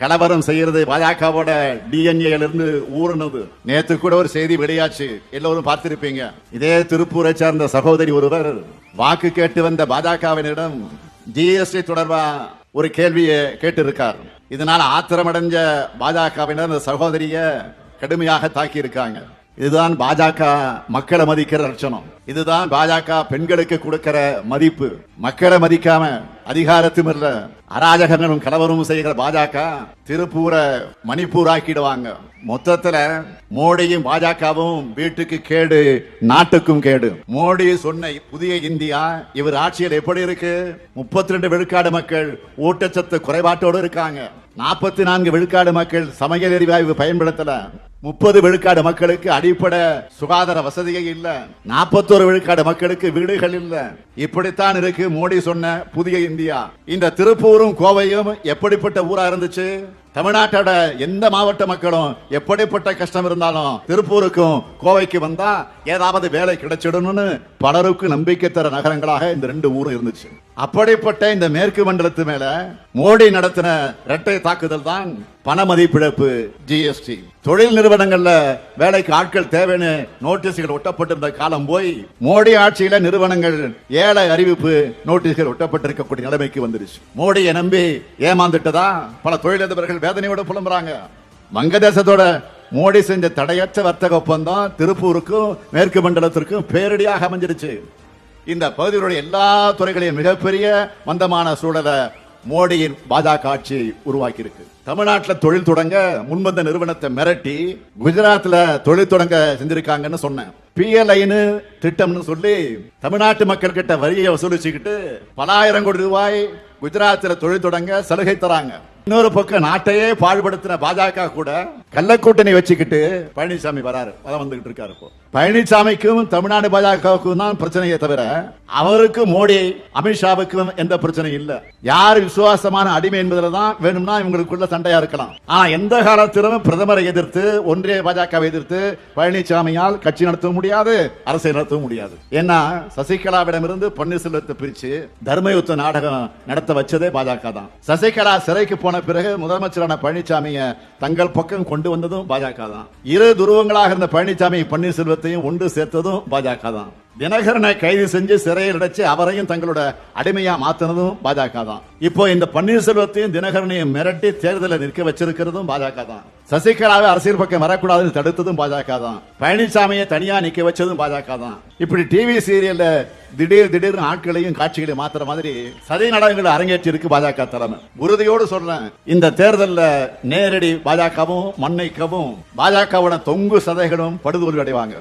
கலவரம் செய்யறது பாஜகவோட டிஎன்ஏல இருந்து ஊறுனது. நேத்து கூட ஒரு செய்தி வெளியாச்சு. எல்லோரும் பார்த்திருப்பீங்க. இதே திருப்பூரை சேர்ந்த சகோதரி ஒருவர் வாக்கு கேட்டு வந்த பாஜகவினரிடம் ஜிஎஸ்டி தொடர்பா ஒரு கேள்வியை கேட்டிருக்கார். இதனால் ஆத்திரமடைஞ்ச பாஜகவினர் அந்த சகோதரிய கடுமையாக தாக்கி இருக்காங்க இதுதான் பாஜக மக்களை மதிக்கிற லட்சணம். இதுதான் பாஜக பெண்களுக்கு கொடுக்கிற மதிப்பு. மக்களை மதிக்காம அதிகாரத்திமில்ல அராஜகங்களும் கலவரமும் செய்கிற பாஜக திருப்பூரை மணிப்பூர் ஆக்கிடுவாங்க மொத்தத்துல மோடியும் பாஜகவும் வீட்டுக்கு கேடு நாட்டுக்கும் கேடு. மோடி சொன்ன புதிய இந்தியா இவர் ஆட்சியில் எப்படி இருக்கு? முப்பத்தி ரெண்டு விழுக்காடு மக்கள் ஊட்டச்சத்து குறைபாட்டோடு இருக்காங்க. நாற்பத்தி நான்கு விழுக்காடு மக்கள் சமையல் எரிவாயு பயன்படுத்தல. முப்பது விழுக்காடு மக்களுக்கு அடிப்படை சுகாதார வசதியே இல்ல. நாற்பத்தோரு விழுக்காடு மக்களுக்கு வீடுகள் இல்ல. இப்படித்தான் இருக்கு மோடி சொன்ன புதிய இந்தியா. இந்த திருப்பூரும் கோவையும் எப்படிப்பட்ட ஊரா இருந்துச்சு? தமிழ்நாட்டோட எந்த மாவட்ட மக்களும் எப்படிப்பட்ட கஷ்டம் இருந்தாலும் திருப்பூருக்கும் கோவைக்கு வந்தா ஏதாவது வேலை கிடைச்சிடணும்னு பலருக்கு நம்பிக்கை தர நகரங்களாக இந்த ரெண்டு ஊரும் இருந்துச்சு. அப்படிப்பட்ட இந்த மேற்கு மண்டலத்து மேல மோடி நடத்தின இரட்டை தாக்குதல் தான் பண மதிப்பிழப்பு ஜிஎஸ்டி தொழில் நிறுவனங்கள்ல வேலைக்கு ஆட்கள் தேவைன்னு நோட்டீஸ்கள் ஒட்டப்பட்டிருந்த காலம் போய் மோடி ஆட்சியில நிறுவனங்கள் ஏழை அறிவிப்பு நோட்டீஸ்கள் ஒட்டப்பட்டிருக்கக்கூடிய நிலைமைக்கு வந்துருச்சு. மோடியை நம்பி ஏமாந்துட்டதா? பல தொழிலதிபர்கள் வேதனையோட புலம்புறாங்க. வங்கதேசத்தோட மோடி செஞ்ச தடையற்ற வர்த்தக ஒப்பந்தம் திருப்பூருக்கும் மேற்கு மண்டலத்திற்கும் பேரடியாக அமைஞ்சிருச்சு. இந்த பகுதியினுடைய எல்லா துறைகளையும் மிகப்பெரிய மந்தமான சூழலை மோடியின் பாஜக ஆட்சி உருவாக்கி இருக்கு தமிழ்நாட்டில் தொழில் தொடங்க முன்வந்த நிறுவனத்தை மிரட்டி குஜராத்ல தொழில் தொடங்க செஞ்சிருக்காங்கன்னு சொன்னேன். பிஎல்ஐன்னு திட்டம்னு சொல்லி தமிழ்நாட்டு மக்கள் கிட்ட வரியை வசூலிச்சுக்கிட்டு பல ஆயிரம் கோடி ரூபாய் குஜராத்தில் தொழில் தொடங்க சலுகை தராங்க. இன்னொரு பக்கம் நாட்டையே பாழ்படுத்தின பாஜக கூட கள்ளக்கூட்டணி வச்சுக்கிட்டு பழனிசாமி வராரு. அதான் வந்துகிட்டு இருக்காரு இப்போ. பழனிசாமிக்கும் தமிழ்நாடு பாஜகவுக்கும் தான் பிரச்சனையே தவிர அவருக்கும் மோடி அமித்ஷாவுக்கும் எந்த பிரச்சனையும் இல்ல. யார் விசுவாசமான அடிமை என்பதுல தான் வேணும்னா இவங்களுக்குள்ள சண்டையா இருக்கலாம். ஆனா எந்த காலத்திலும் பிரதமரை எதிர்த்து ஒன்றிய பாஜகவை எதிர்த்து பழனிசாமியால் கட்சி நடத்த முடியாது அரசியல் நடத்த முடியாது. ஏன்னா சசிகலாவிடமிருந்து பன்னீர்செல்வத்தை பிரிச்சு தர்மயுத்த நாடகம் நடத்த வச்சதே பாஜக தான். சசிகலா சிறைக்கு போன பிறகு முதலமைச்சரான பழனிசாமியை தங்கள் பக்கம் கொண்டு வந்ததும் பாஜக தான். இரு துருவங்களாக இருந்த பழனிசாமி குடும்பத்தையும் ஒன்று சேர்த்ததும் பாஜக தான். தினகரனை கைது செஞ்சு சிறையில் அடைச்சு அவரையும் தங்களோட அடிமையா மாத்தினதும் பாஜக தான். இப்போ இந்த பன்னீர்செல்வத்தையும் தினகரனையும் மிரட்டி தேர்தலில் நிற்க வச்சிருக்கிறதும் பாஜக தான். சசிகலாவை அரசியல் பக்கம் வரக்கூடாதுன்னு தடுத்ததும் பாஜக தான். பழனிசாமியை தனியா நிக்க வச்சதும் பாஜக தான். இப்படி டிவி சீரியல்ல திடீர் திடீர்னு ஆட்களையும் காட்சிகளையும் மாத்துற மாதிரி சதி நாடகங்களை அரங்கேற்றி இருக்கு பாஜக தலைமை. உறுதியோடு சொல்றேன் இந்த தேர்தலில் நேரடி பாஜகவும் மண்ணைக்கவும் பாஜகவோட தொங்கு சதைகளும் படுதோல்வி அடைவாங்க.